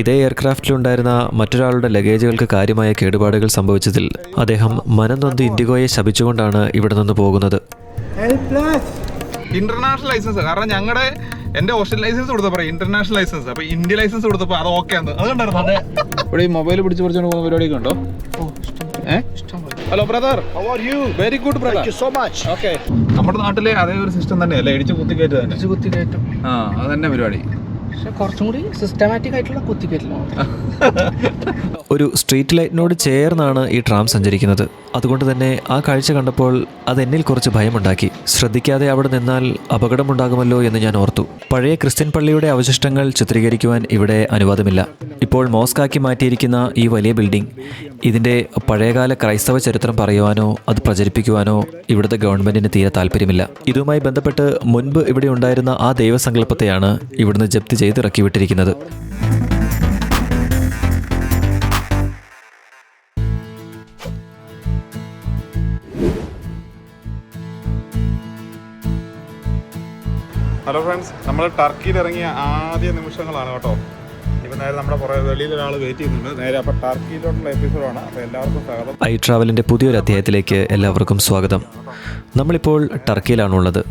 ഇതേ എയർക്രാഫ്റ്റിലുണ്ടായിരുന്ന മറ്റൊരാളുടെ ലഗേജുകൾക്ക് കാര്യമായ കേടുപാടുകൾ സംഭവിച്ചതിൽ അദ്ദേഹം മനം നൊന്ത് ഇൻഡിഗോയെ ശപിച്ചുകൊണ്ടാണ് ഇവിടെ നിന്ന് പോകുന്നത്. ഇന്റർനാഷണൽ ലൈസൻസ് കാരണം ഞങ്ങളുടെ എന്റെ ഓസ്ട്രേലിയൻ ലൈസൻസ് കൊടുത്തപ്പോ ഇന്റർനാഷണൽ ലൈസൻസ് അപ്പൊ ഇന്ത്യ ലൈസൻസ് കൊടുത്തപ്പോ അത് ഓക്കെ ആണ് അത്. കണ്ടായിരുന്നു ഇവിടെ ഈ മൊബൈൽ പിടിച്ച് പറിച്ചോണ്ട് പോകുന്ന പരിപാടിയൊക്കെ ഉണ്ടോ? Hello brother how are you very good brother so much okay നമ്മുടെ നാട്ടിലെ അതേ ഒരു സിസ്റ്റം തന്നെയല്ലേ? ഇടിച്ച് കുത്തിക്കയറ്റ് തന്നെ. കുത്തിക്കയറ്റും. ആ അത് തന്നെ പരിപാടി. സിസ്റ്റമാറ്റിക് ആയിട്ടുള്ള ഒരു സ്ട്രീറ്റ് ലൈറ്റിനോട് ചേർന്നാണ് ഈ ട്രാം സഞ്ചരിക്കുന്നത്. അതുകൊണ്ട് തന്നെ ആ കാഴ്ച കണ്ടപ്പോൾ അത് എന്നിൽ കുറച്ച് ഭയമുണ്ടാക്കി. ശ്രദ്ധിക്കാതെ അവിടെ നിന്നാൽ അപകടമുണ്ടാകുമല്ലോ എന്ന് ഞാൻ ഓർത്തു. പഴയ ക്രിസ്ത്യൻ പള്ളിയുടെ അവശിഷ്ടങ്ങൾ ചിത്രീകരിക്കുവാൻ ഇവിടെ അനുവാദമില്ല. ഇപ്പോൾ മോസ്കാക്കി മാറ്റിയിരിക്കുന്ന ഈ വലിയ ബിൽഡിംഗ് ഇതിന്റെ പഴയകാല ക്രൈസ്തവ ചരിത്രം പറയുവാനോ അത് പ്രചരിപ്പിക്കുവാനോ ഇവിടുത്തെ ഗവൺമെന്റിന് തീരെ താല്പര്യമില്ല. ഇതുമായി ബന്ധപ്പെട്ട് മുൻപ് ഇവിടെ ഉണ്ടായിരുന്ന ആ ദൈവസങ്കല്പത്തെയാണ് ഇവിടുന്ന് ജപ്തി ചെയ്ത് ഇറക്കി വിട്ടിരിക്കുന്നത് ഹലോ ഫ്രണ്ട്സ് നമ്മൾ ടർക്കിയിൽ ഇറങ്ങിയ ആദ്യ നിമിഷങ്ങളാണ് കേട്ടോ. നമ്മുടെ കുറേ വെളിയിൽ ഒരാൾ വെയിറ്റ് ചെയ്യുന്നുണ്ട്. നേരെ അപ്പോൾ ടർക്കിയിലോട്ടുള്ള എപ്പിസോഡാണ് അപ്പോൾ എല്ലാവർക്കും സ്വാഗതം. ഐ ട്രാവലിന്റെ പുതിയൊരു അധ്യായത്തിലേക്ക് എല്ലാവർക്കും സ്വാഗതം. നമ്മളിപ്പോൾ ടർക്കിയിലാണുള്ളത്.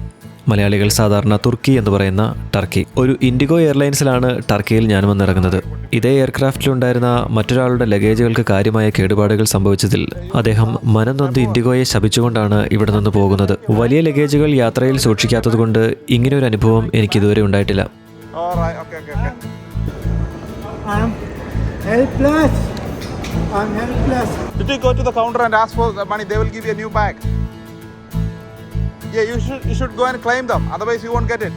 മലയാളികൾ സാധാരണ തുർക്കി എന്ന് പറയുന്ന ടർക്കി. ഒരു ഇൻഡിഗോ എയർലൈൻസിലാണ് ടർക്കിയിൽ ഞാൻ വന്നിറങ്ങുന്നത്. ഇതേ എയർക്രാഫ്റ്റിലുണ്ടായിരുന്ന മറ്റൊരാളുടെ ലഗേജുകൾക്ക് കാര്യമായ കേടുപാടുകൾ സംഭവിച്ചതിൽ അദ്ദേഹം മനം നൊന്ത് ഇൻഡിഗോയെ ശപിച്ചുകൊണ്ടാണ് ഇവിടെ നിന്ന് പോകുന്നത്. വലിയ ലഗേജുകൾ യാത്രയിൽ സൂക്ഷിക്കാത്തതുകൊണ്ട് ഇങ്ങനെയൊരു അനുഭവം എനിക്ക് ഇതുവരെ ഉണ്ടായിട്ടില്ല. I'm helpless. I'm helpless. Did you go to the counter and ask for the money? They will give you a new bag. Yeah, you should you should go and claim them. Otherwise, you won't get it.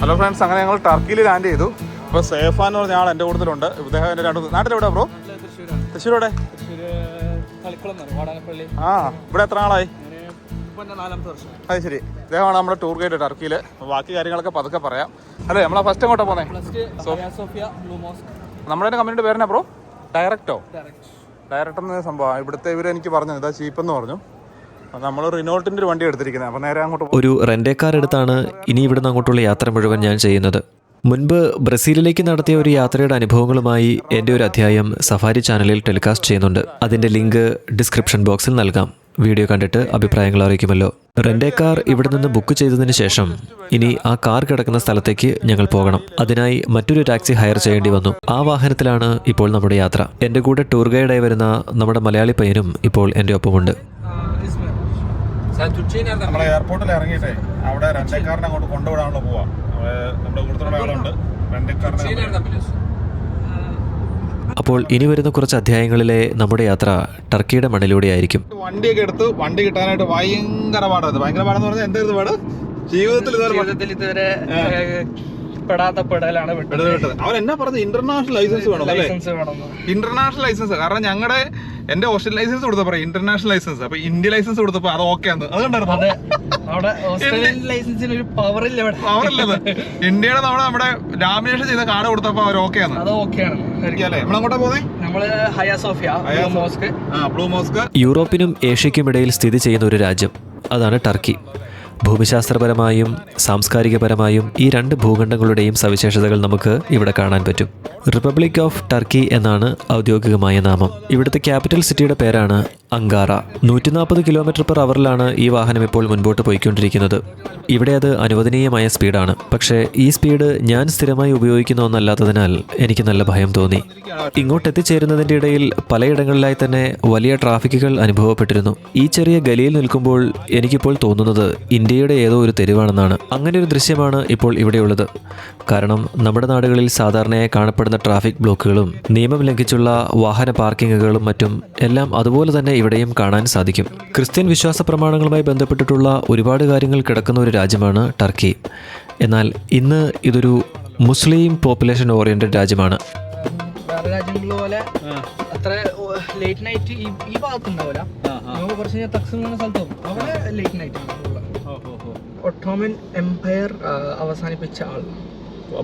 Hello friends അങ്ങനെ ഞങ്ങൾ ടർക്കിയിൽ land ചെയ്തു. ഇപ്പോൾ സേഫാൻ എന്ന് പറഞ്ഞ ആൾ എന്റെ കൂട്ടത്തിലുണ്ട്. ഇദ്ദേഹം എന്റെ രണ്ട് നാട്ടിലെവിടെ ബ്രോ തൃശ്ശൂർ എവിടെ ആ ഇവിടെ എത്ര വർഷം അത് ശരി. ഇദ്ദേഹമാണ് നമ്മുടെ ടൂർ ഗൈഡ് ടർക്കിയിൽ ബാക്കി കാര്യങ്ങളൊക്കെ പതുക്കെ പറയാം. അല്ലേ നമ്മളാ ഫസ്റ്റ് എങ്ങോട്ടാ പോന്നെ? സോഫിയ ബ്ലൂ മോസ്ക് നമ്മുടെ കമ്പനിയുടെ പേരെന്നാ ബ്രോ ഡയറക്റ്റോ ഡയറക്റ്റ് ഡയറക്ടർ എന്ന സംഭവം. ഇവിടുത്തെ ഇവർ എനിക്ക് പറഞ്ഞു ഇതാ ചീപ്പെന്ന് പറഞ്ഞു. നമ്മൾ റിനോൾട്ടിന്റെ ഒരു വണ്ടി എടുത്തിരിക്കുന്നത് അപ്പോൾ നേരെ അങ്ങോട്ട് ഒരു റെന്റേ കാർ എടുത്താണ് ഇനി ഇവിടുന്ന് അങ്ങോട്ടുള്ള യാത്ര മുഴുവൻ ഞാൻ ചെയ്യുന്നത്. മുൻപ് ബ്രസീലിലേക്ക് നടത്തിയ ഒരു യാത്രയുടെ അനുഭവങ്ങളുമായി എന്റെ ഒരു അധ്യായം സഫാരി ചാനലിൽ ടെലികാസ്റ്റ് ചെയ്യുന്നുണ്ട്. അതിന്റെ ലിങ്ക് ഡിസ്ക്രിപ്ഷൻ ബോക്സിൽ നൽകാം. വീഡിയോ കണ്ടിട്ട് അഭിപ്രായങ്ങൾ അറിയിക്കുമല്ലോ. റെന്റേ കാർ ഇവിടെ നിന്ന് ബുക്ക് ചെയ്തതിന് ശേഷം ഇനി ആ കാർ കിടക്കുന്ന സ്ഥലത്തേക്ക് ഞങ്ങൾ പോകണം. അതിനായി മറ്റൊരു ടാക്സി ഹയർ ചെയ്യേണ്ടി വന്നു. ആ വാഹനത്തിലാണ് ഇപ്പോൾ നമ്മുടെ യാത്ര. എന്റെ കൂടെ ടൂർ ഗൈഡായി വരുന്ന നമ്മുടെ മലയാളി പയ്യനും ഇപ്പോൾ എന്റെ ഒപ്പമുണ്ട്. നമ്മളെ എയർപോർട്ടിൽ ഇറങ്ങിയിട്ടേ അവിടെ രണ്ടേക്കാരനെ അങ്ങോട്ട് കൊണ്ടുവിടാനുള്ള പോവാ. നമ്മുടെ കൂടുതലുള്ള ആളുണ്ട്. അപ്പോൾ ഇനി വരുന്ന കുറച്ച് അധ്യായങ്ങളിലെ നമ്മുടെ യാത്ര ടർക്കിയുടെ മണ്ണിലൂടെ ആയിരിക്കും. വണ്ടിയൊക്കെ എടുത്ത് വണ്ടി കിട്ടാനായിട്ട് ഭയങ്കര പാടാണ് ഭയങ്കര പാടെന്ന് പറഞ്ഞാൽ എന്തായിരുന്നു പാട്? ജീവിതത്തിൽ ഇതുവരെ പെടാത്ത പെടലാണ് വിട്ടത്. വിട്ടത്. അവൻ എന്നാ പറഞ്ഞത് ഇന്റർനാഷണൽ ലൈസൻസ് വേണം ലൈസൻസ് വേണം. ഇന്റർനാഷണൽ ലൈസൻസ് കാരണം ഞങ്ങളുടെ എന്റെ ഓസ്ട്രേലിയൻ ലൈസൻസ് കൊടുത്തപ്പോ ഇന്റർനാഷണൽ ലൈസൻസ് അപ്പൊ ഇന്ത്യ ലൈസൻസ് കൊടുത്തപ്പോ അത് ഓക്കെ ആണ് അത് കണ്ടായിരുന്നു അതെ. അവിടെ ഓസ്ട്രേലിയൻ ലൈസൻസിന് ഒരു പവർ ഇല്ല പവർ ഇന്ത്യയുടെ നമ്മുടെ നമ്മുടെ ലാമിനേഷൻ ചെയ്ത കാർഡ് കൊടുത്തപ്പോ അവർ ഓക്കെ ആണ് അത് ഓക്കെയാണ് അല്ലേ? നമ്മളെങ്ങോട്ടാ പോകുന്നേ നമ്മൾ ഹയ സോഫിയ ഹയ മോസ്ക് ആ ബ്ലൂ മോസ്ക് യൂറോപ്പിനും ഏഷ്യക്കും ഇടയിൽ സ്ഥിതി ചെയ്യുന്ന ഒരു രാജ്യം. അതാണ് ടർക്കി. ഭൂമിശാസ്ത്രപരമായും സാംസ്കാരികപരമായും ഈ രണ്ട് ഭൂഖണ്ഡങ്ങളുടെയും സവിശേഷതകൾ നമുക്ക് ഇവിടെ കാണാൻ പറ്റും. റിപ്പബ്ലിക് ഓഫ് ടർക്കി എന്നാണ് ഔദ്യോഗികമായ നാമം. ഇവിടുത്തെ ക്യാപിറ്റൽ സിറ്റിയുടെ പേരാണ് അങ്കാറ. നൂറ്റി നാൽപ്പത് കിലോമീറ്റർ പെർ അവറിലാണ് ഈ വാഹനം ഇപ്പോൾ മുൻപോട്ട് പോയിക്കൊണ്ടിരിക്കുന്നത്. ഇവിടെ അത് അനുവദനീയമായ സ്പീഡാണ്. പക്ഷേ ഈ സ്പീഡ് ഞാൻ സ്ഥിരമായി ഉപയോഗിക്കുന്ന ഒന്നല്ലാത്തതിനാൽ എനിക്ക് നല്ല ഭയം തോന്നി. ഇങ്ങോട്ട് എത്തിച്ചേരുന്നതിന്റെ ഇടയിൽ പലയിടങ്ങളിലായി തന്നെ വലിയ ട്രാഫിക്കുകൾ അനുഭവപ്പെട്ടിരുന്നു. ഈ ചെറിയ ഗലിയിൽ നിൽക്കുമ്പോൾ എനിക്കിപ്പോൾ തോന്നുന്നത് ഇന്ത്യയുടെ ഏതോ ഒരു തെരുവാണെന്നാണ്. അങ്ങനെ ഒരു ദൃശ്യമാണ് ഇപ്പോൾ ഇവിടെയുള്ളത്. കാരണം നമ്മുടെ നാടുകളിൽ സാധാരണയായി കാണപ്പെടുന്ന ട്രാഫിക് ബ്ലോക്കുകളും നിയമം ലംഘിച്ചുള്ള വാഹന പാർക്കിങ്ങുകളും മറ്റും എല്ലാം അതുപോലെ തന്നെ ഇവിടെയും കാണാൻ സാധിക്കും. ക്രിസ്ത്യൻ വിശ്വാസ പ്രമാണങ്ങളുമായി ബന്ധപ്പെട്ടിട്ടുള്ള ഒരുപാട് കാര്യങ്ങൾ കിടക്കുന്ന ഒരു രാജ്യമാണ് ടർക്കി. എന്നാൽ ഇന്ന് ഇതൊരു മുസ്ലിം പോപ്പുലേഷൻ ഓറിയന്റഡ് രാജ്യമാണ്. പോലെ അത്ര ലേറ്റ് നൈറ്റ് ഈ ഭാഗത്തുണ്ടാവില്ല. ഭാഗത്ത് ഉണ്ടാവില്ല നമുക്ക് കുറച്ച് കഴിഞ്ഞാൽ തക്സം സ്ഥലത്ത് അവിടെ ലേറ്റ് നൈറ്റ്. ഒട്ടോമൻ എംപയർ അവസാനിപ്പിച്ച ആൾ.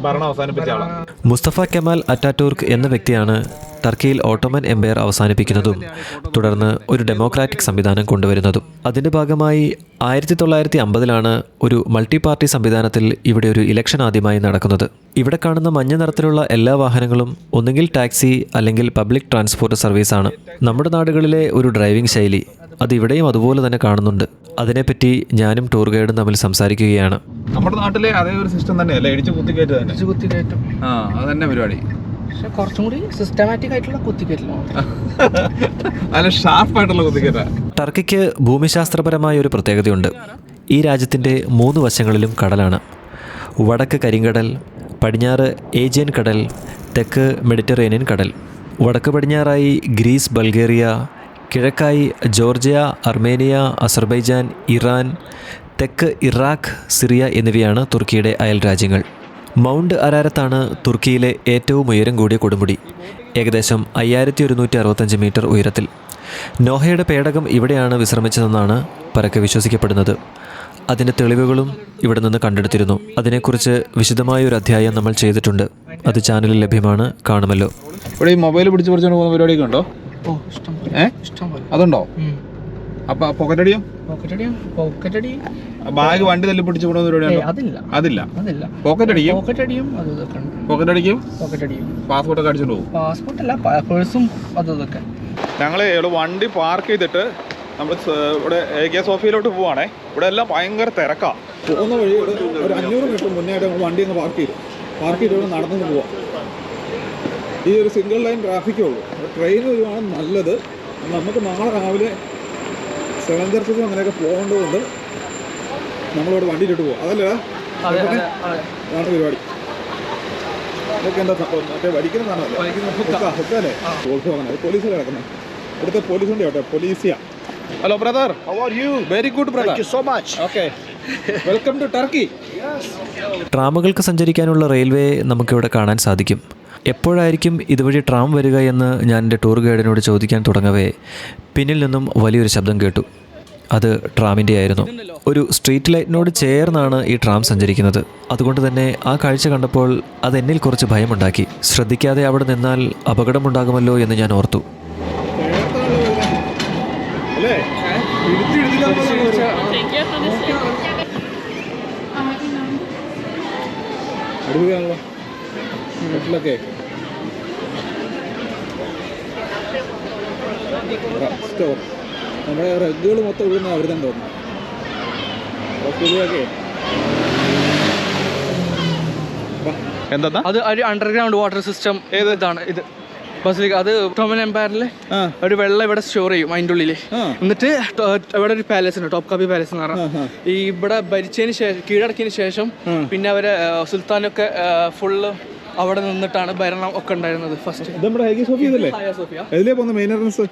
ഭരണം അവസാനിപ്പിച്ച ആളാ. മുസ്തഫ കെമാൽ അറ്റാറ്റൂർക്ക് എന്ന വ്യക്തിയാണ് ടർക്കിയിൽ ഓട്ടോമൻ എംപയർ അവസാനിപ്പിക്കുന്നതും തുടർന്ന് ഒരു ഡെമോക്രാറ്റിക് സംവിധാനം കൊണ്ടുവരുന്നതും. അതിന്റെ ഭാഗമായി ആയിരത്തി തൊള്ളായിരത്തി അമ്പതിലാണ് ഒരു മൾട്ടി പാർട്ടി സംവിധാനത്തിൽ ഇവിടെ ഒരു ഇലക്ഷൻ ആദ്യമായി നടക്കുന്നത്. ഇവിടെ കാണുന്ന മഞ്ഞ നിറത്തിലുള്ള എല്ലാ വാഹനങ്ങളും ഒന്നുകിൽ ടാക്സി അല്ലെങ്കിൽ പബ്ലിക് ട്രാൻസ്പോർട്ട് സർവീസാണ്. നമ്മുടെ നാടുകളിലെ ഒരു ഡ്രൈവിംഗ് ശൈലി അത് ഇവിടെയും അതുപോലെ തന്നെ കാണുന്നുണ്ട്. അതിനെപ്പറ്റി ഞാനും ടൂർ ഗൈഡും തമ്മിൽ സംസാരിക്കുകയാണ്. നമ്മുടെ നാട്ടിലെ അതേ ഒരു സിസ്റ്റം തന്നെയല്ലേ? ഇടിച്ചു കുത്തിക്കയറ്റ് തന്നെ. കുത്തിക്കയറ്റും. ആ അത് തന്നെ പരിപാടി. പക്ഷെ കുറച്ചും കൂടി സിസ്റ്റമാറ്റിക് ആയിട്ടുള്ള കുത്തിക്കയറ്റിലാണ് നല്ല ഷാർപ്പായിട്ടുള്ള കുത്തിക്കയറ്റാ. ടർക്കിക്ക് ഭൂമിശാസ്ത്രപരമായ ഒരു പ്രത്യേകതയുണ്ട്. ഈ രാജ്യത്തിന്റെ മൂന്ന് വശങ്ങളിലും കടലാണ്. വടക്ക് കരിങ്കടൽ പടിഞ്ഞാറ് ഏജിയൻ കടൽ തെക്ക് മെഡിറ്ററേനിയൻ കടൽ. വടക്ക് പടിഞ്ഞാറായി ഗ്രീസ് ബൾഗേറിയ കിഴക്കായി ജോർജിയ അർമേനിയ അസർബൈജാൻ ഇറാൻ തെക്ക് ഇറാഖ് സിറിയ എന്നിവയാണ് തുർക്കിയുടെ അയൽ രാജ്യങ്ങൾ. മൗണ്ട് അരാരത്താണ് തുർക്കിയിലെ ഏറ്റവും ഉയരം കൂടിയ കൊടുമുടി. ഏകദേശം അയ്യായിരത്തി ഒരുന്നൂറ്റി അറുപത്തഞ്ച് മീറ്റർ ഉയരത്തിൽ. നോഹയുടെ പേടകം ഇവിടെയാണ് വിശ്രമിച്ചതെന്നാണ് പരക്കെ വിശ്വസിക്കപ്പെടുന്നത്. അതിന്റെ തെളിവുകളും ഇവിടെ നിന്ന് കണ്ടെടുത്തിരുന്നു. അതിനെക്കുറിച്ച് വിശദമായ ഒരു അധ്യായം നമ്മൾ ചെയ്തിട്ടുണ്ട്. അത് ചാനലിൽ ലഭ്യമാണ്. കാണുമല്ലോ. ഇവിടെ ഈ മൊബൈൽ പിടിച്ച് പറിച്ചുകൊണ്ട് പോകുന്ന പരിപാടിയൊക്കെ ഉണ്ടോ? ഓ ഇഷ്ടം പോലെ ഇഷ്ടം പോലെ അതുണ്ടോ അപ്പൊ പോക്കറ്റ് അടിയോ പോക്കറ്റ് അടി പോക്കറ്റ് അടി ബാഗ് വണ്ടി തല്ലി പിടിച്ചു അതില്ല. അതില്ല. അതില്ല. പോക്കറ്റ് അടിക്കും പോക്കറ്റ് അടിയും അതും പോക്കറ്റ് അടിക്കും പോക്കറ്റ് അടിയും പാസ്പോർട്ട് ഒക്കെ അടിച്ചോണ്ട് പോകും? പാസ്പോർട്ട് അല്ല പേഴ്സും അതൊക്കെ ഞങ്ങൾ ഇവിടെ വണ്ടി പാർക്ക് ചെയ്തിട്ട് നമ്മൾ ഇവിടെ എ കെ സോഫിയിലോട്ട് പോവാണേ. ഇവിടെ എല്ലാം ഭയങ്കര തിരക്കാ. പോകുന്ന വഴി ഒരു അഞ്ഞൂറ് മീറ്റർ മുന്നേ ആയിട്ട് വണ്ടി ഒന്ന് പാർക്ക് ചെയ്തു. പാർക്ക് ചെയ്തിട്ട് നടന്നു പോവാം. ഈ ഒരു സിംഗിൾ ലൈൻ ട്രാഫിക്കേ ഉള്ളൂ. ട്രെയിൻ വരുവാണ് നല്ലത്. നമുക്ക് നാളെ രാവിലെ സെവൻ ചർച്ചസും അങ്ങനെയൊക്കെ പോകേണ്ടതുകൊണ്ട് നമ്മളിവിടെ വണ്ടി ഇട്ട് പോകും അതല്ലേ? അതെ അതെ അതെ അതാണ് പരിപാടി. ഇതൊക്കെ എന്താ സംഭവം? മറ്റേ വടിക്കുന്ന സാധനമല്ലേ ഹുക്കല്ലേ പോലീസ് കിടക്കുന്നത് ഇവിടുത്തെ പോലീസ് ഉണ്ട് കേട്ടോ പോലീസിയ. Hello brother how are you very good brother thank you so much okay welcome to Turkey ട്രാമുകൾക്ക് സഞ്ചരിക്കാനുള്ള റെയിൽവേ നമുക്കിവിടെ കാണാൻ സാധിക്കും. എപ്പോഴായിരിക്കും ഇതുവഴി ട്രാം വരിക എന്ന് ഞാൻ എന്റെ ടൂർ ഗൈഡിനോട് ചോദിക്കാൻ തുടങ്ങവേ? പിന്നിൽ നിന്നും വലിയൊരു ശബ്ദം കേട്ടു. അത് ട്രാമിന്റെ ആയിരുന്നു. ഒരു സ്ട്രീറ്റ് ലൈറ്റിനോട് ചേർന്നാണ് ഈ ട്രാം സഞ്ചരിക്കുന്നത്. അതുകൊണ്ട് തന്നെ ആ കാഴ്ച കണ്ടപ്പോൾ അത് എന്നിൽ കുറച്ച് ഭയമുണ്ടാക്കി. ശ്രദ്ധിക്കാതെ അവിടെ നിന്നാൽ അപകടമുണ്ടാകുമല്ലോ എന്ന് ഞാൻ ഓർത്തു. അല്ലേ? അടിപൊളിയാണല്ലോ. വീട്ടിലൊക്കെ സ്റ്റോർ നമ്മുടെ റഗ്ഗുകൾ മൊത്തം ഒഴുകുന്ന അവർ തന്നെ തോന്നുന്നു ഹോസ്പിറ്റലൊക്കെ എന്താ? അത് ഒരു അണ്ടർഗ്രൗണ്ട് വാട്ടർ സിസ്റ്റം ഏത്? ഇതാണ്. ഇത് അത് ടോമൻ എംപയറിലെ ഒരു വെള്ളം ഇവിടെ സ്റ്റോർ ചെയ്യും അതിന്റെ ഉള്ളിൽ എന്നിട്ട് ഇവിടെ ഒരു പാലസ് ഉണ്ട് ടോപ്പ് കാപ്പി പാലസ് എന്ന് പറഞ്ഞാൽ ഈ ഇവിടെ ഭരിച്ചതിന് ശേഷം കീഴടക്കിയതിന് ശേഷം പിന്നെ അവരെ സുൽത്താനൊക്കെ ഫുള്ള് അവിടെ നിന്നിട്ടാണ് ഭരണം ഒക്കെ ഉണ്ടായിരുന്നത് ഫസ്റ്റ് ഇത് നമ്മുടെ ഹൈഗി സോഫി ഇതല്ലേ? സോഫിയ. എതിലേ പോകുന്ന മെയിൻ എൻട്രൻസ്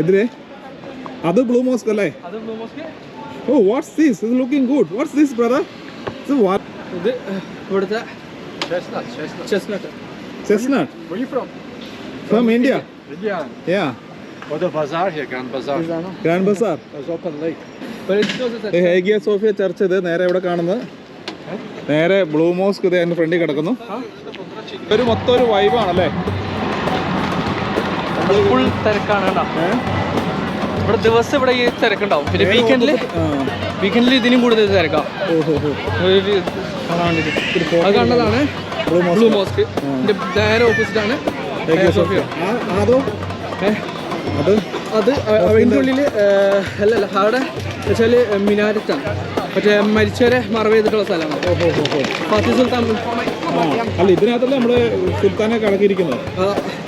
എതിലേ അത് ബ്ലൂ മോസ്ക് അല്ലേ. ഓ what's this is looking good what's this brother ഇത് വാട്ട് ഇത് ഇവിടുത്തെ chestnut chestnut from from India. Yeah Oh, the bazaar here, Grand Bazaar. Grand bazaar It's open late. Hagia Sophia church ഇത് നേരെ ഇവിടെ കാണുന്നത്. നേരെ ബ്ലൂ മോസ്ക് ഇത് എന്റെ ഫ്രണ്ടിൽ കിടക്കുന്നു. ഒരു മൊത്തം ഒരു വൈബാണല്ലേ ഫുൾ തിരക്കാണ് ഇവിടെ ദിവസം ഇവിടെ ഈ തിരക്കുണ്ടാവും. പിന്നെ വീക്കെൻഡിൽ വീക്കെൻഡിൽ ഇതിനും കൂടുതൽ തിരക്കാം. അത് കണ്ടതാണ് ബ്ലൂ മോസ്ക്. നേരെ ഓപ്പോസിറ്റ് ആണ്. അത്? അതിന്റെ ഉള്ളിൽ അല്ലല്ല അവിടെ വെച്ചാൽ മിനാരത്താണ്. മറ്റേ മരിച്ചവരെ മറവ് ചെയ്തിട്ടുള്ള സ്ഥലമാണ്. ഫാത്തി സുൽത്താൻ. അല്ല ഇതിനകത്തല്ലേ നമ്മൾ സുൽത്താനെ കണക്കിയിരിക്കുന്നത്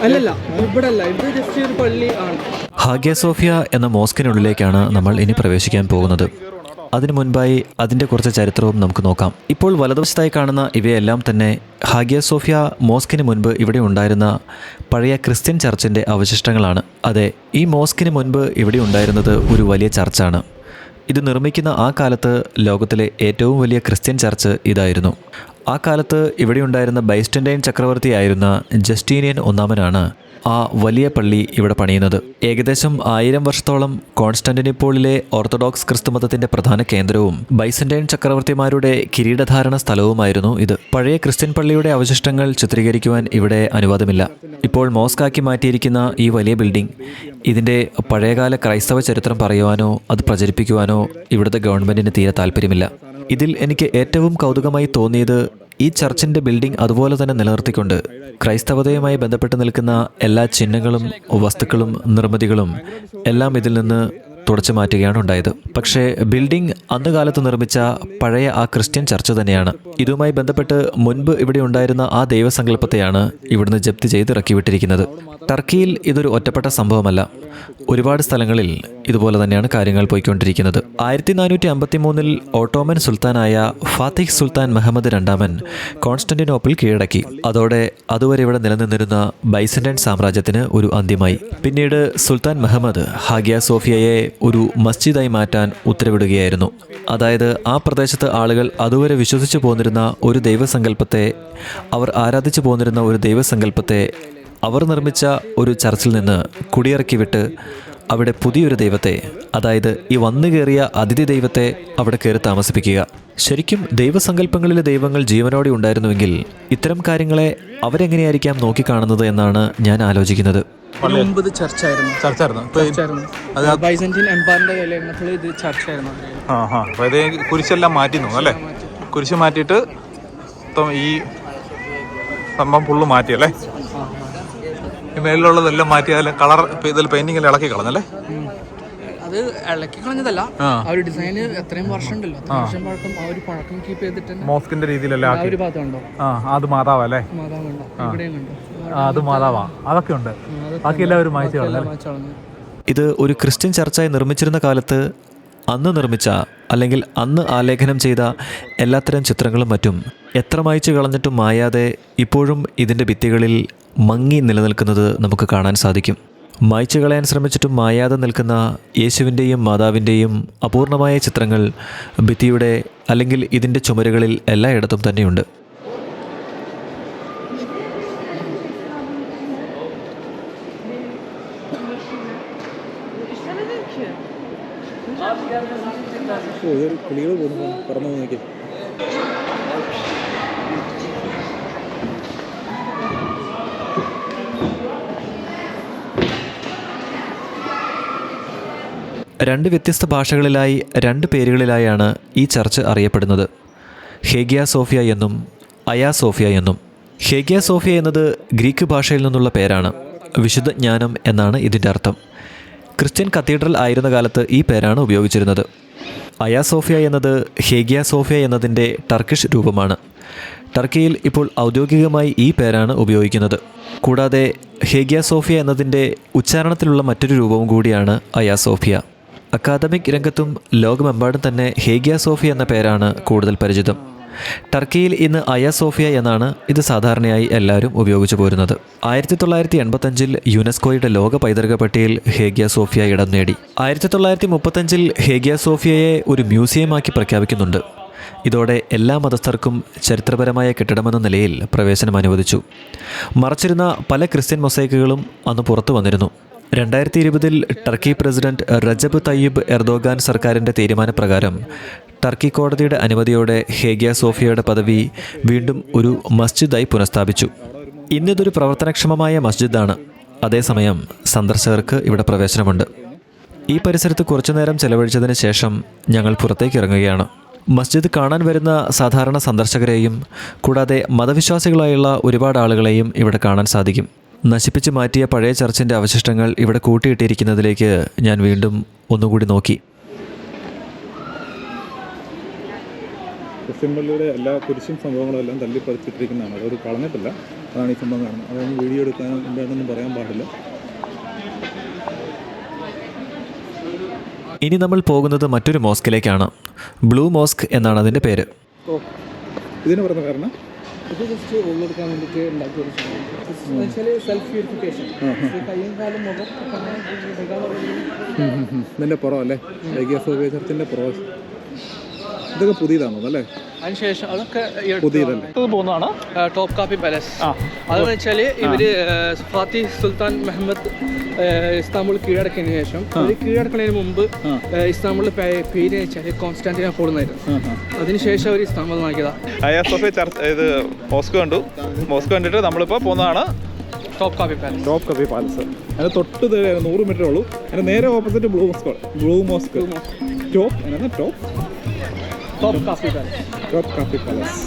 അല്ലല്ല ഇവിടെ അല്ല ഇത് ജസ്റ്റ് ഒരു പള്ളി ആണ്. ഹാഗ്യ സോഫിയ എന്ന മോസ്കിനുള്ളിലേക്കാണ് നമ്മൾ ഇനി പ്രവേശിക്കാൻ പോകുന്നത്. അതിനു മുൻപായി അതിന്റെ കുറച്ച് ചരിത്രവും നമുക്ക് നോക്കാം. ഇപ്പോൾ വലതുവശത്തായി കാണുന്ന ഇവയെല്ലാം തന്നെ ഹാഗ്യ സോഫിയ മോസ്കിന് മുൻപ് ഇവിടെ ഉണ്ടായിരുന്ന പഴയ ക്രിസ്ത്യൻ ചർച്ചിന്റെ അവശിഷ്ടങ്ങളാണ്. അതെ ഈ മോസ്കിന് മുൻപ് ഇവിടെ ഉണ്ടായിരുന്നത് ഒരു വലിയ ചർച്ചാണ്. ഇത് നിർമ്മിക്കുന്ന ആ കാലത്ത് ലോകത്തിലെ ഏറ്റവും വലിയ ക്രിസ്ത്യൻ ചർച്ച് ഇതായിരുന്നു. ആ കാലത്ത് ഇവിടെയുണ്ടായിരുന്ന ബൈസ്റ്റന്റൈൻ ചക്രവർത്തിയായിരുന്ന ജസ്റ്റീനിയൻ ഒന്നാമനാണ് ആ വലിയ പള്ളി ഇവിടെ പണിയുന്നത്. ഏകദേശം ആയിരം വർഷത്തോളം കോൺസ്റ്റന്റിനിപ്പോളിലെ ഓർത്തഡോക്സ് ക്രിസ്തുമതത്തിന്റെ പ്രധാന കേന്ദ്രവും ബൈസന്റൈൻ ചക്രവർത്തിമാരുടെ കിരീടധാരണ സ്ഥലവുമായിരുന്നു ഇത്. പഴയ ക്രിസ്ത്യൻ പള്ളിയുടെ അവശിഷ്ടങ്ങൾ ചിത്രീകരിക്കുവാൻ ഇവിടെ അനുവാദമില്ല. ഇപ്പോൾ മോസ്കാക്കി മാറ്റിയിരിക്കുന്ന ഈ വലിയ ബിൽഡിംഗ് ഇതിന്റെ പഴയകാല ക്രൈസ്തവ ചരിത്രം പറയുവാനോ അത് പ്രചരിപ്പിക്കുവാനോ ഇവിടുത്തെ ഗവൺമെന്റിന് തീരെ താല്പര്യമില്ല. ഇതിൽ എനിക്ക് ഏറ്റവും കൗതുകമായി തോന്നിയത് ഈ ചർച്ചിന്റെ ബിൽഡിംഗ് അതുപോലെ തന്നെ നിലനിർത്തിക്കൊണ്ട് ക്രൈസ്തവതയുമായി ബന്ധപ്പെട്ട് നിൽക്കുന്ന എല്ലാ ചിഹ്നങ്ങളും വസ്തുക്കളും നിർമ്മിതികളും എല്ലാം ഇതിൽ നിന്ന് തുടച്ചു മാറ്റുകയാണ് ഉണ്ടായത്. പക്ഷേ ബിൽഡിംഗ് അന്ന് കാലത്ത് നിർമ്മിച്ച പഴയ ആ ക്രിസ്ത്യൻ ചർച്ച് തന്നെയാണ്. ഇതുമായി ബന്ധപ്പെട്ട് മുൻപ് ഇവിടെ ഉണ്ടായിരുന്ന ആ ദൈവസങ്കല്പത്തെയാണ് ഇവിടുന്ന് ജപ്തി ചെയ്ത് ഇറക്കി വിട്ടിരിക്കുന്നത് ടർക്കിയിൽ ഇതൊരു ഒറ്റപ്പെട്ട സംഭവമല്ല. ഒരുപാട് സ്ഥലങ്ങളിൽ ഇതുപോലെ തന്നെയാണ് കാര്യങ്ങൾ പോയിക്കൊണ്ടിരിക്കുന്നത്. ആയിരത്തി നാനൂറ്റി അമ്പത്തി മൂന്നിൽ ഓട്ടോമൻ സുൽത്താനായ ഫാത്തിഹ് സുൽത്താൻ മുഹമ്മദ് രണ്ടാമൻ കോൺസ്റ്റന്റിനോപ്പിൾ കീഴടക്കി. അതോടെ അതുവരെ ഇവിടെ നിലനിന്നിരുന്ന ബൈസന്റൈൻ സാമ്രാജ്യത്തിന് ഒരു അന്ത്യമായി. പിന്നീട് സുൽത്താൻ മുഹമ്മദ് ഹാഗിയ സോഫിയയെ ഒരു മസ്ജിദായി മാറ്റാൻ ഉത്തരവിടുകയായിരുന്നു. അതായത് ആ പ്രദേശത്ത് ആളുകൾ അതുവരെ വിശ്വസിച്ചു പോന്നിരുന്ന ഒരു ദൈവസങ്കല്പത്തെ അവർ ആരാധിച്ചു പോന്നിരുന്ന ഒരു ദൈവസങ്കല്പത്തെ അവർ നിർമ്മിച്ച ഒരു ചർച്ചിൽ നിന്ന് കുടിയിറക്കി വിട്ട് അവിടെ പുതിയൊരു ദൈവത്തെ അതായത് ഈ വന്നു കയറിയ അതിഥി ദൈവത്തെ അവിടെ കയറി താമസിപ്പിക്കുക. ശരിക്കും ദൈവസങ്കല്പങ്ങളിലെ ദൈവങ്ങൾ ജീവനോടെ ഉണ്ടായിരുന്നുവെങ്കിൽ ഇത്തരം കാര്യങ്ങളെ അവരെങ്ങനെയായിരിക്കാം നോക്കിക്കാണുന്നത് എന്നാണ് ഞാൻ ആലോചിക്കുന്നത്. ഇതിന് മുമ്പ് ഇത് ചർച്ചായിരുന്നു. ചർച്ചായിരുന്നു. ഇപ്പൊ ഈ- ചർച്ചായിരുന്നു. ബൈസന്റീൻ എംപയറിന്റെ കയ്യിലായിരുന്നപ്പോൾ ഇത് ചർച്ചായിരുന്നു. ആ ഹാ അതായത് കുരിശെല്ലാം മാറ്റി അല്ലേ? കുരിശ് മാറ്റിയിട്ട് ഈ സംഭവം ഫുള്ള് മാറ്റിയല്ലേ ഈ മേളിലുള്ളതെല്ലാം അതിൽ കളർ ഇതിൽ പെയിന്റിംഗ് എല്ലാം ഇളക്കി കളഞ്ഞല്ലേ? അത് ഇളക്കി കളഞ്ഞതല്ല. ആ. ഒരു ഡിസൈന് എത്രയും വർഷം ഉണ്ടല്ലോ വർഷം പഴക്കം ആ ഒരു പഴക്കം കീപ്പ് ചെയ്തിട്ട് മോസ്കിന്റെ രീതിയിലല്ല ആ ഒരു ഭാഗത്ത് ഉണ്ടോ ആ അത് മാതാവല്ലേ മാതാവ് കണ്ടോ? ഇവിടെയും കണ്ടോ? അത് മാതാവാ. അതൊക്കെ ഉണ്ട്. ബാക്കി എല്ലാവരും മാറ്റി എല്ലാം കളഞ്ഞു. ഇത് ഒരു ക്രിസ്ത്യൻ ചർച്ചായി നിർമ്മിച്ചിരുന്ന കാലത്ത് അന്ന് നിർമ്മിച്ച അല്ലെങ്കിൽ അന്ന് ആലേഖനം ചെയ്ത എല്ലാത്തരം ചിത്രങ്ങളും മറ്റും എത്ര മായ്ച്ചു കളഞ്ഞിട്ടും മായാതെ ഇപ്പോഴും ഇതിന്റെ ഭിത്തികളിൽ മങ്ങി നിലനിൽക്കുന്നത് നമുക്ക് കാണാൻ സാധിക്കും. മായ്ച്ചു കളയാൻ ശ്രമിച്ചിട്ടും മായാതെ നിൽക്കുന്ന യേശുവിന്റെയും മാതാവിന്റെയും അപൂർണമായ ചിത്രങ്ങൾ ഭിത്തിയുടെ അല്ലെങ്കിൽ ഇതിന്റെ ചുമരുകളിൽ എല്ലായിടത്തും തന്നെയുണ്ട്. നോക്കി. രണ്ട് വ്യത്യസ്ത ഭാഷകളിലായി രണ്ട് പേരുകളിലായാണ് ഈ ചർച്ച് അറിയപ്പെടുന്നത്. ഹേഗിയ സോഫിയ എന്നും അയാ സോഫിയ എന്നും. ഹേഗിയ സോഫിയ എന്നത് ഗ്രീക്ക് ഭാഷയിൽ നിന്നുള്ള പേരാണ്. വിശുദ്ധ ജ്ഞാനം എന്നാണ് ഇതിന്റെ അർത്ഥം. ക്രിസ്ത്യൻ കത്തീഡ്രൽ ആയിരുന്ന കാലത്ത് ഈ പേരാണ് ഉപയോഗിച്ചിരുന്നത്. അയാ സോഫിയ എന്നത് ഹേഗിയ സോഫിയ എന്നതിന്റെ ടർക്കിഷ് രൂപമാണ്. ടർക്കിയിൽ ഇപ്പോൾ ഔദ്യോഗികമായി ഈ പേരാണ് ഉപയോഗിക്കുന്നത്. കൂടാതെ ഹേഗിയ സോഫിയ എന്നതിന്റെ ഉച്ചാരണത്തിലുള്ള മറ്റൊരു രൂപവും കൂടിയാണ് അയാ സോഫിയ. അക്കാദമിക് രംഗത്തും ലോകമെമ്പാടും തന്നെ ഹേഗിയ സോഫിയ എന്ന പേരാണ് കൂടുതൽ പരിചിതം. ടർക്കിയിൽ ഇന്ന് അയ സോഫിയ എന്നാണ് ഇത് സാധാരണയായി എല്ലാവരും ഉപയോഗിച്ചു പോരുന്നത്. ആയിരത്തി തൊള്ളായിരത്തി എൺപത്തഞ്ചിൽ യുനെസ്കോയുടെ ലോക പൈതൃക പട്ടികയിൽ ഹേഗിയ സോഫിയ ഇടം നേടി. ആയിരത്തി തൊള്ളായിരത്തി മുപ്പത്തഞ്ചിൽ ഹേഗിയ സോഫിയയെ ഒരു മ്യൂസിയമാക്കി പ്രഖ്യാപിക്കുന്നുണ്ട്. ഇതോടെ എല്ലാ മതസ്ഥർക്കും ചരിത്രപരമായ കെട്ടിടമെന്ന നിലയിൽ പ്രവേശനം അനുവദിച്ചു. മറച്ചിരുന്ന പല ക്രിസ്ത്യൻ മൊസൈക്കുകളും അന്ന് പുറത്തു വന്നിരുന്നു. രണ്ടായിരത്തി ഇരുപതിൽ Turkey president Recep Tayyip Erdogan സർക്കാരിന്റെ തീരുമാനപ്രകാരം ടർക്കി കോടതിയുടെ അനുമതിയോടെ ഹേഗിയ സോഫിയയുടെ പദവി വീണ്ടും ഒരു മസ്ജിദായി പുനഃസ്ഥാപിച്ചു. ഇന്നിതൊരു പ്രവർത്തനക്ഷമമായ മസ്ജിദാണ്. അതേസമയം സന്ദർശകർക്ക് ഇവിടെ പ്രവേശനമുണ്ട്. ഈ പരിസരത്ത് കുറച്ചുനേരം ചെലവഴിച്ചതിന് ശേഷം ഞങ്ങൾ പുറത്തേക്ക് ഇറങ്ങുകയാണ്. മസ്ജിദ് കാണാൻ വരുന്ന സാധാരണ സന്ദർശകരെയും കൂടാതെ മതവിശ്വാസികളായുള്ള ഒരുപാട് ആളുകളെയും ഇവിടെ കാണാൻ സാധിക്കും. നശിപ്പിച്ച് മാറ്റിയ പഴയ ചർച്ചിന്റെ അവശിഷ്ടങ്ങൾ ഇവിടെ കൂട്ടിയിട്ടിരിക്കുന്നതിലേക്ക് ഞാൻ വീണ്ടും ഒന്നുകൂടി നോക്കി. ക്രിസ്ത്യൻപള്ളിയുടെ എല്ലാ കുരിശും സംഭവങ്ങളും എല്ലാം തല്ലി പതിച്ചിട്ടിരിക്കുന്നതാണ് അതൊരു കളഞ്ഞിട്ടില്ല. അതാണ് ഈ സംഭവം കാണുന്നത്. അതൊന്നും വീഡിയോ എടുക്കാനും എന്താണെന്നും പറയാൻ പാടില്ല. ഇനി നമ്മൾ പോകുന്നത് മറ്റൊരു മോസ്കിലേക്കാണ്. ബ്ലൂ മോസ്ക് എന്നാണ് അതിന്റെ പേര്. ഇതിന് പറഞ്ഞ കാരണം? ഇത് ജസ്റ്റ് ഉള്ളെടുക്കാൻ വേണ്ടിയിട്ട് ഉണ്ടാക്കിയ ഒരു സാധനം. വെച്ചാൽ സെൽഫ് പ്യൂരിഫിക്കേഷൻ കയ്യും കാലും മുഖം ഇതിന്റെ പുറം അല്ലേ? പുറം. ഇതൊക്കെ പുതിയതാണോ അല്ലേ? അതിനുശേഷം അതൊക്കെ പോകുന്നതാണ്? ടോപ്പ് കാപ്പി പാലസ് അതെന്ന് വെച്ചാൽ ഇവർ ഫാത്തി സുൽത്താൻ മെഹമ്മദ് ഇസ്താംബുൾ കീഴടക്കിയതിനു ശേഷം ഇവർ കീഴടക്കുന്നതിന് മുമ്പ് ഇസ്താംബുളിൽ പേര് വെച്ചാൽ കോൺസ്റ്റാന്റിനോപ്പോൾ എന്നായിരുന്നു അതിനുശേഷം അവർ ഇസ്താംബുൾ ചർച്ച ഇത് മോസ്കോ കണ്ടു. മോസ്കോ കണ്ടിട്ട് നമ്മളിപ്പോൾ പോകുന്നതാണ്. ടോപ്പ് കാപ്പി പാലസ് ടോപ്പ് കാപ്പി പാലസ് അതിന് തൊട്ട് നൂറ് മീറ്റർ ഉള്ളൂ. അതിന് നേരെ opposite blue mosque blue mosque top എന്നാ top Topkapi palace top palace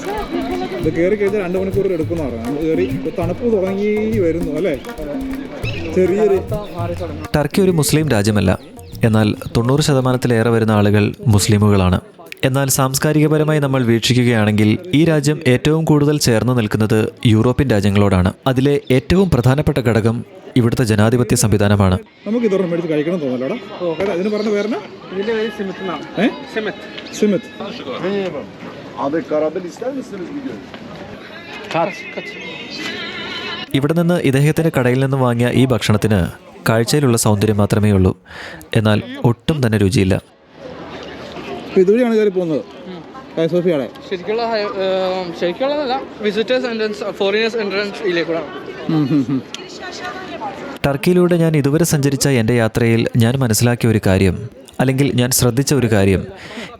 ഇത് കയറി കഴിഞ്ഞാൽ രണ്ട് മണിക്കൂർ എടുക്കുന്ന പറഞ്ഞു നമ്മൾ കയറി തണുപ്പ് തുടങ്ങി വരുന്നു അല്ലേ? ചെറിയൊരു ടർക്കി ഒരു മുസ്ലിം രാജ്യമല്ല. എന്നാൽ തൊണ്ണൂറ് ശതമാനത്തിലേറെ വരുന്ന ആളുകൾ മുസ്ലിമുകളാണ്. എന്നാൽ സാംസ്കാരികപരമായി നമ്മൾ വീക്ഷിക്കുകയാണെങ്കിൽ ഈ രാജ്യം ഏറ്റവും കൂടുതൽ ചേർന്ന് നിൽക്കുന്നത് യൂറോപ്യൻ രാജ്യങ്ങളോടാണ്. അതിലെ ഏറ്റവും പ്രധാനപ്പെട്ട ഘടകം ഇവിടുത്തെ ജനാധിപത്യ സംവിധാനമാണ്. നമുക്ക് ഇതൊരെണ്ണം മേടിച്ച് കഴിക്കണം പറഞ്ഞ പേരന ഇതിന്റെ പേര് സിമിത്ത് സിമിത്ത്. സിമിത്ത്. Abi karamel ister misiniz bir gün? ഇവിടെ നിന്ന് ഇദ്ദേഹത്തിന്റെ കടയിൽ നിന്ന് വാങ്ങിയ ഈ ഭക്ഷണത്തിന് കാഴ്ചയിലുള്ള സൗന്ദര്യം മാത്രമേ ഉള്ളൂ. എന്നാൽ ഒട്ടും തന്നെ രുചിയില്ല. ഇതുവഴിയാണ് കയറി പോകുന്നത്. ശരിക്കുള്ള ശരിക്കുള്ളതല്ല. വിസിറ്റേഴ്സ് എൻട്രൻസ് ഫോറിനേഴ്സ് എൻട്രൻസ് ഇതിലേക്കൂടാണ് ടർക്കിയിലൂടെ ഞാൻ ഇതുവരെ സഞ്ചരിച്ച എന്റെ യാത്രയിൽ ഞാൻ മനസ്സിലാക്കിയ ഒരു കാര്യം അല്ലെങ്കിൽ ഞാൻ ശ്രദ്ധിച്ച ഒരു കാര്യം.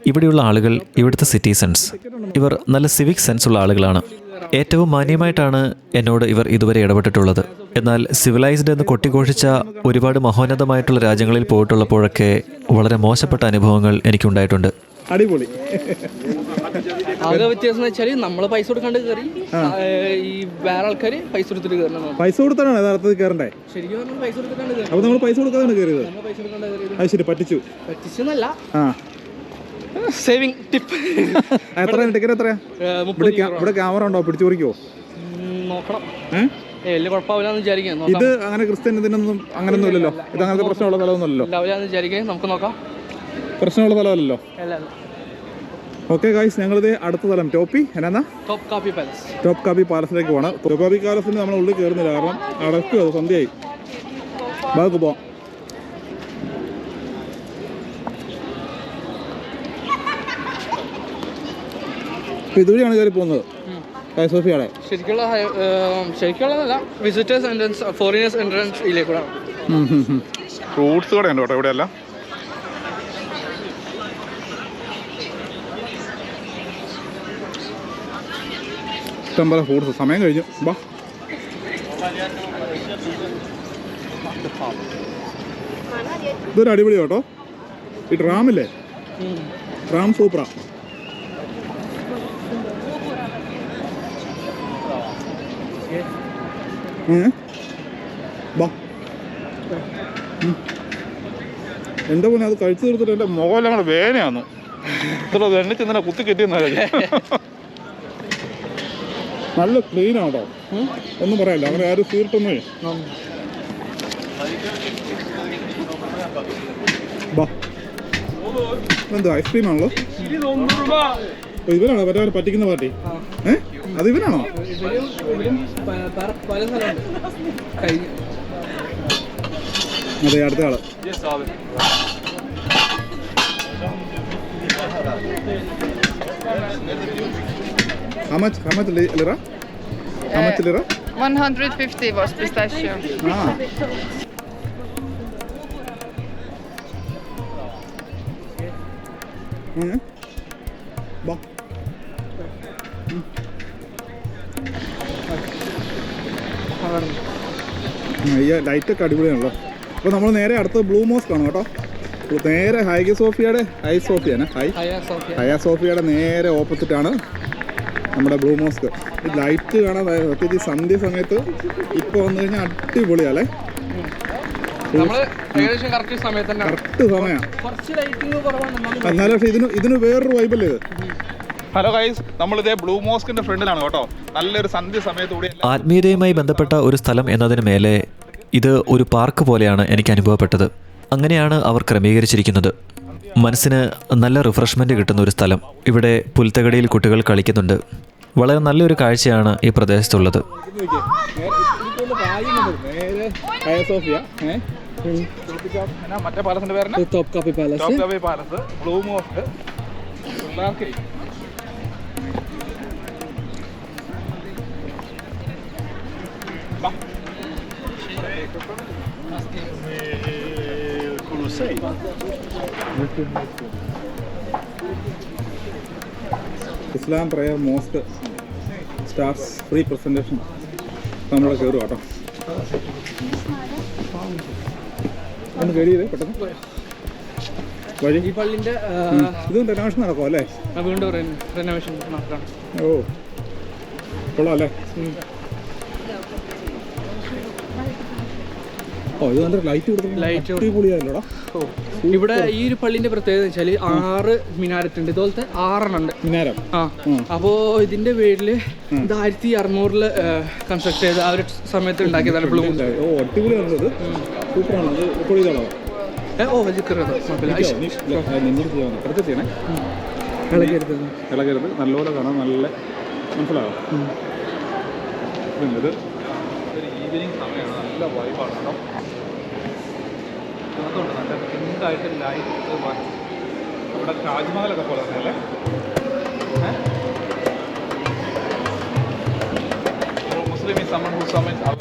ഇവിടെയുള്ള ആളുകൾ ഇവിടുത്തെ സിറ്റിസൺസ് ഇവർ നല്ല സിവിക് സെൻസ് ഉള്ള ആളുകളാണ്. ഏറ്റവും മാന്യമായിട്ടാണ് എന്നോട് ഇവർ ഇതുവരെ ഇടപെട്ടിട്ടുള്ളത്. എന്നാൽ സിവിലൈസ്ഡ് എന്ന് കൊട്ടിഘോഷിച്ച ഒരുപാട് മഹോന്നതമായിട്ടുള്ള രാജ്യങ്ങളിൽ പോയിട്ടുള്ളപ്പോഴൊക്കെ വളരെ മോശപ്പെട്ട അനുഭവങ്ങൾ എനിക്കുണ്ടായിട്ടുണ്ട്. അടിപൊളി. ആകെ വ്യത്യാസം വെച്ചാൽ നമ്മൾ പൈസ കൊടുക്കാണ്ട് കയറി ഈ വേറെ ആൾക്കാർ പൈസ കൊടുത്തിട്ട് കയറണം പൈസ കൊടുത്താണ് യഥാർത്ഥത്തിൽ കയറണ്ടേ ശരിക്കും പൈസ കൊടുത്തിട്ടാണ് അപ്പൊ നമ്മൾ പൈസ കൊടുക്കാതാണ് കയറിയത് അത് ശരി പറ്റിച്ചു. പറ്റിച്ചെന്നല്ല. ആ. സേവിങ് ടിപ്പ് എത്ര ടിക്കറ്റ് എത്രയാ? ഇവിടെ ക്യാ- ഇവിടെ ക്യാമറ ഉണ്ടോ? പിടിച്ചു പറിക്കോ നോക്കണം. വലിയ കുഴപ്പമില്ലാന്ന് വിചാരിക്കാം ഇത് അങ്ങനെ ക്രിസ്ത്യൻ ഇതിനൊന്നും അങ്ങനൊന്നും ഇല്ലല്ലോ ഇത് അങ്ങനത്തെ പ്രശ്നമുള്ള സ്ഥലമൊന്നുമല്ലോ വിചാരിക്കാം നമുക്ക് നോക്കാം. പ്രശ്നമുള്ള സ്ഥലമല്ലല്ലോ? ഓക്കെ ഗായ്സ് ഞങ്ങളിത് അടുത്ത സ്ഥലം. ടോപ്പി എന്നാ ടോപ്പ് കാപ്പി പാലസ്. ടോപ്പ് കാപ്പി പാലസിലേക്ക് പോകണം ടോപ്പ് കാപ്പി പാലസിന് നമ്മൾ ഉള്ളിൽ കയറുന്നില്ല കാരണം അടക്കുക അത് സന്ധ്യയായി. ബാക്ക് പോവാം ഇതുവഴിയാണ് കയറി പോകുന്നത്. സോഫിയാടെ. ശരിക്കുള്ള ശരിക്കുള്ളതല്ല വിസിറ്റേഴ്സ് എൻട്രൻസ് ഫോറിനേഴ്സ് എൻട്രൻസ് ഇതിലേക്കൂടാണ് ഫ്രൂട്ട്സ് കട ഉണ്ട് കേട്ടോ ഇവിടെയല്ല. ഇഷ്ടംപോലെ ഫ്രൂട്ട്സ്. സമയം കഴിഞ്ഞു. ബാ. ഇതൊരു അടിപൊളി കേട്ടോ. ഈ ട്രാമില്ലേ ട്രാം സൂപ്പറാ എന്റെ പോലെ അത് കഴിച്ചു തീർത്തിട്ട് എന്റെ മുഖമെല്ലാം കൂടെ വേനയാന്നു ഇത്ര കുത്തി കെട്ടിയെന്നാ നല്ല ക്ലീൻ ആണോ? ഒന്നും പറയല്ല. അങ്ങനെ ആരും തീർത്തൊന്നേ എന്താ ഐസ്ക്രീം ആണല്ലോ? ഓ, ഇവനാണോ? മറ്റേ പറ്റിക്കുന്ന പാർട്ടി. ഏ? അത് കഴിഞ്ഞു അതെ അടുത്ത ആൾ. How much? How much li- lira? How much lira? 150 was pistachio. Ah. ഉം. ബാ. ഉം. ഉം, ഈ ലൈറ്റൊക്കെ അടിപൊളിയാണല്ലോ അപ്പോൾ നമ്മൾ നേരെ അടുത്ത ബ്ലൂ മോസ്ക് ആണ് കേട്ടോ നേരെ ഹൈഗ സോഫിയയുടെ ഹൈ സോഫിയാണ് ഹൈ ഹയ സോഫിയ ഹയ സോഫിയയുടെ നേരെ ഓപ്പോസിറ്റ് ആണ് നമ്മുടെ ബ്ലൂ മോസ്ക്. ഈ ലൈറ്റ് കാണാൻ പ്രത്യേകിച്ച് സന്ധ്യ സമയത്ത് ഇപ്പോൾ വന്നു കഴിഞ്ഞാൽ അടിപൊളിയാലേ കറക്റ്റ് സമയമാണ് കുറച്ച് ലൈറ്റിംഗ് കുറവാണ് എന്നാലും പക്ഷെ പക്ഷേ ഇതിന് ഇതിന് വേറൊരു വൈബല്ലേ ഇത്? ഹലോ ഗൈസ് നമ്മളിതേ ബ്ലൂ മോസ്കിന്റെ ഫ്രണ്ടിലാണ് കേട്ടോ. നല്ലൊരു സന്ധ്യ സമയത്തൂടെ ആത്മീയതയുമായി ബന്ധപ്പെട്ട ഒരു സ്ഥലം എന്നതിന് മേലെ ഇത് ഒരു പാർക്ക് പോലെയാണ് എനിക്ക് അനുഭവപ്പെട്ടത്. അങ്ങനെയാണ് അവർ ക്രമീകരിച്ചിരിക്കുന്നത്. മനസ്സിന് നല്ല റിഫ്രഷ്മെന്റ് കിട്ടുന്ന ഒരു സ്ഥലം. ഇവിടെ പുൽത്തകടിയിൽ കുട്ടികൾ കളിക്കുന്നുണ്ട്. വളരെ നല്ലൊരു കാഴ്ചയാണ് ഈ പ്രദേശത്തുള്ളത്. Topkapi palace top palace blue balcony ഇസ്ലാം prayer mosque. Stars free presentation നമ്മൾ കയറും കേട്ടോ. ഒന്ന് കയറി പെട്ടെന്ന്. വഴി ഈ പള്ളിന്റെ ഇതും റെനോവേഷൻ നടക്കും അല്ലേ? വീണ്ടും റെനോവേഷൻ നടക്കണം ഓ. കൊള്ളാം അല്ലേ? ഓ ഇത് നല്ല ലൈറ്റ് Light ലൈറ്റ് അടിപൊളിയായല്ലോടാ. ഓ. ഇവിടെ ഈ ഒരു പള്ളിന്റെ പ്രത്യേകത വെച്ചാൽ ആറ് മിനാരത്തുണ്ട്. ഇതുപോലത്തെ ആറെണ്ണം ഉണ്ട് മിനാരം. ആ. അപ്പോ ഇതിന്റെ പേരിൽ ഇത് ആയിരത്തി അറുന്നൂറിൽ കൺസ്ട്രക്ട് ചെയ്ത ആ ഒരു സമയത്ത് ഉണ്ടാക്കിയതാണ് ഓ ഇളകരുത്. നല്ലപോലെ കാണാൻ നല്ല മനസ്സിലാവും ഇത്? ഈവനിങ് സമയമാണ്. നല്ല വൈബാണ് കേട്ടോ. ഇതിനകത്തുണ്ട്. നല്ല പിങ്കായിട്ട് ലൈറ്റ് നമ്മുടെ താജ്മഹലൊക്കെ പോലെ തന്നെ അല്ലേ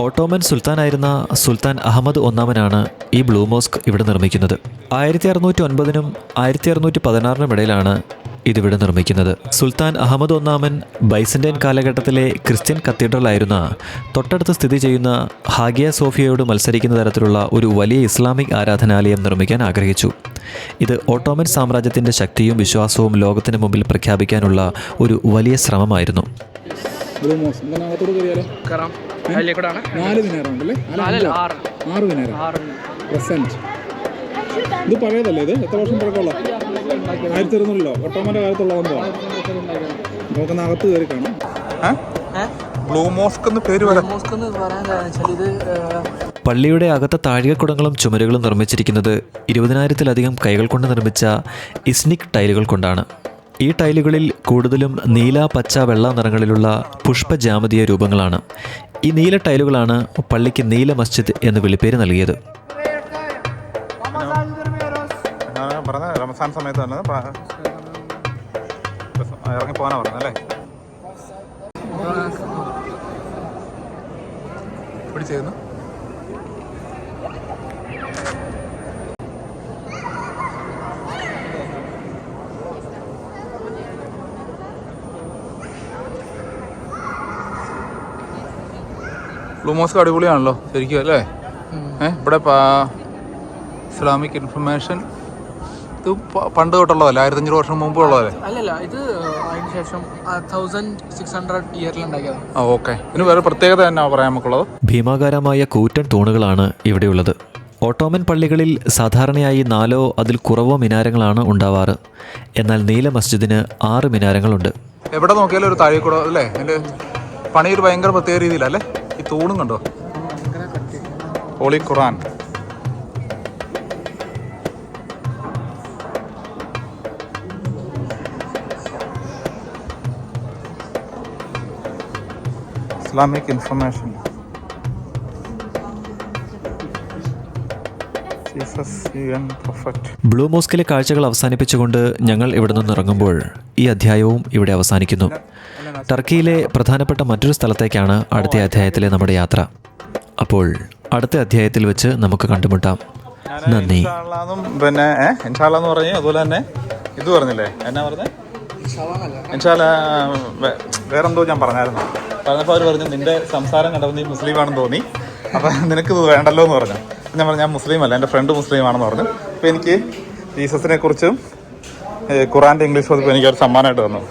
ഓട്ടോമൻ സുൽത്താനായിരുന്ന സുൽത്താൻ അഹമ്മദ് ഒന്നാമനാണ് ഈ ബ്ലൂ മോസ്ക് ഇവിടെ നിർമ്മിക്കുന്നത്. ആയിരത്തി അറുന്നൂറ്റി ഒൻപതിനും ആയിരത്തി അറുന്നൂറ്റി പതിനാറിനും ഇടയിലാണ് ഇതിവിടെ നിർമ്മിക്കുന്നത്. സുൽത്താൻ അഹമ്മദ് ഒന്നാമൻ ബൈസന്റൈൻ കാലഘട്ടത്തിലെ ക്രിസ്ത്യൻ കത്തീഡ്രലായിരുന്ന തൊട്ടടുത്ത് സ്ഥിതി ചെയ്യുന്ന ഹാഗിയ സോഫിയയോട് മത്സരിക്കുന്ന തരത്തിലുള്ള ഒരു വലിയ ഇസ്ലാമിക് ആരാധനാലയം നിർമ്മിക്കാൻ ആഗ്രഹിച്ചു. ഇത് ഓട്ടോമൻ സാമ്രാജ്യത്തിന്റെ ശക്തിയും വിശ്വാസവും ലോകത്തിന് മുമ്പിൽ പ്രഖ്യാപിക്കാനുള്ള ഒരു വലിയ ശ്രമമായിരുന്നു. ബ്ലൂ മോസ് എന്താണ് അകത്തോട് കയറിയാലോ? കയറാം അതിലേക്കൂടാണ്. നാല് മിനാറുണ്ടല്ലേ ഉണ്ടല്ലേ? നാലല്ല ആറ്. ആറ് ആറ്. പ്രസന്റ് ഇത് പഴയതല്ലേ ഇത്? എത്ര വർഷം പഴക്കമുള്ള? ആയിരത്തി ഇരുന്നൂറിലോ ഒട്ടോമന്റെ കാലത്തുള്ള ബന്ധമാണ് നമുക്കൊന്ന് അകത്ത് കയറി കാണാം. ബ്ലൂ മോസ്ക് എന്ന് പേര് വരാം. മോസ്ക് എന്ന് പറയാൻ കാരണം ഇത് പള്ളിയുടെ അകത്തെ താഴികക്കുടങ്ങളും ചുമരുകളും നിർമ്മിച്ചിരിക്കുന്നത് ഇരുപതിനായിരത്തിലധികം കൈകൾ കൊണ്ട് നിർമ്മിച്ച ഇസ്നിക് ടൈലുകൾ കൊണ്ടാണ്. ഈ ടൈലുകളിൽ കൂടുതലും നീല പച്ച വെള്ള നിറങ്ങളിലുള്ള പുഷ്പജാമതീയ രൂപങ്ങളാണ്. ഈ നീല ടൈലുകളാണ് പള്ളിക്ക് നീല മസ്ജിദ് എന്ന് വിളിപ്പേര് നൽകിയത്. സമയത്ത് ഇറങ്ങി പോകാനാ പറഞ്ഞല്ലേ പിടിച്ചേരുന്നു ബ്ലൂ മോസ്ക് അടിപൊളിയാണല്ലോ ശരിക്കും അല്ലേ? ഏഹ് ഇവിടെ പാ- ഇസ്ലാമിക് ഇൻഫർമേഷൻ ഇത് പണ്ട് തൊട്ടുള്ളതല്ലേ? ആയിരത്തഞ്ഞൂറ് വർഷം മുമ്പ് ഉള്ളതല്ലേ? അല്ലല്ല ഇത് അതിന് ശേഷം തൗസൻഡ് സിക്സ് ഹൺഡ്രഡ് ഇയറിൽ ഉണ്ടാക്കിയതാണ്. ആ ഓക്കെ. ഇതിന് വേറെ പ്രത്യേകത തന്നെ പറയാൻ നമുക്കുള്ളത്? ഭീമാകാരമായ കൂറ്റൻ തൂണുകളാണ് ഇവിടെയുള്ളത്. ഓട്ടോമൻ പള്ളികളിൽ സാധാരണയായി നാലോ അതിൽ കുറവോ മിനാരങ്ങളാണ് ഉണ്ടാവാറ്. എന്നാൽ നീല മസ്ജിദിന് ആറ് മിനാരങ്ങളുണ്ട്. എവിടെ നോക്കിയാലും ഒരു താഴെക്കൂട അല്ലേ? എന്റെ പണി ഒരു ഭയങ്കര പ്രത്യേക രീതിയിലല്ലേ? ഈ തൂണും കണ്ടോ? Holy Quran Islamic information. Blue മോസ്കിലെ കാഴ്ചകൾ അവസാനിപ്പിച്ചുകൊണ്ട് ഞങ്ങൾ ഇവിടെ നിന്ന് ഇറങ്ങുമ്പോൾ ഈ അധ്യായവും ഇവിടെ അവസാനിക്കുന്നു. ടർക്കിയിലെ പ്രധാനപ്പെട്ട മറ്റൊരു സ്ഥലത്തേക്കാണ് അടുത്ത അധ്യായത്തിലെ നമ്മുടെ യാത്ര. അപ്പോൾ അടുത്ത അധ്യായത്തിൽ വെച്ച് നമുക്ക് കണ്ടുമുട്ടാം. നന്ദി. പിന്നെ എന്ന് പറഞ്ഞു അതുപോലെ തന്നെ ഇത് പറഞ്ഞില്ലേ? എന്നാ പറഞ്ഞേ? ഇൻഷാല്ല വേറെന്തോ ഞാൻ പറഞ്ഞായിരുന്നു. പറഞ്ഞപ്പോൾ അവർ പറഞ്ഞു നിന്റെ സംസാരം കണ്ടപ്പോൾ നീ മുസ്ലിം ആണെന്ന് തോന്നി. അപ്പം നിനക്ക് വേണ്ടല്ലോ എന്ന് പറഞ്ഞു. ഞാൻ പറഞ്ഞു ഞാൻ മുസ്ലിം അല്ല എന്റെ ഫ്രണ്ട് മുസ്ലിം ആണെന്ന് പറഞ്ഞു. അപ്പോൾ എനിക്ക് ജീസസിനെ കുറിച്ചും ഖുറാന്റെ ഇംഗ്ലീഷ് പതിപ്പ് എനിക്ക് ഒരു സമ്മാനമായിട്ട് തന്നു.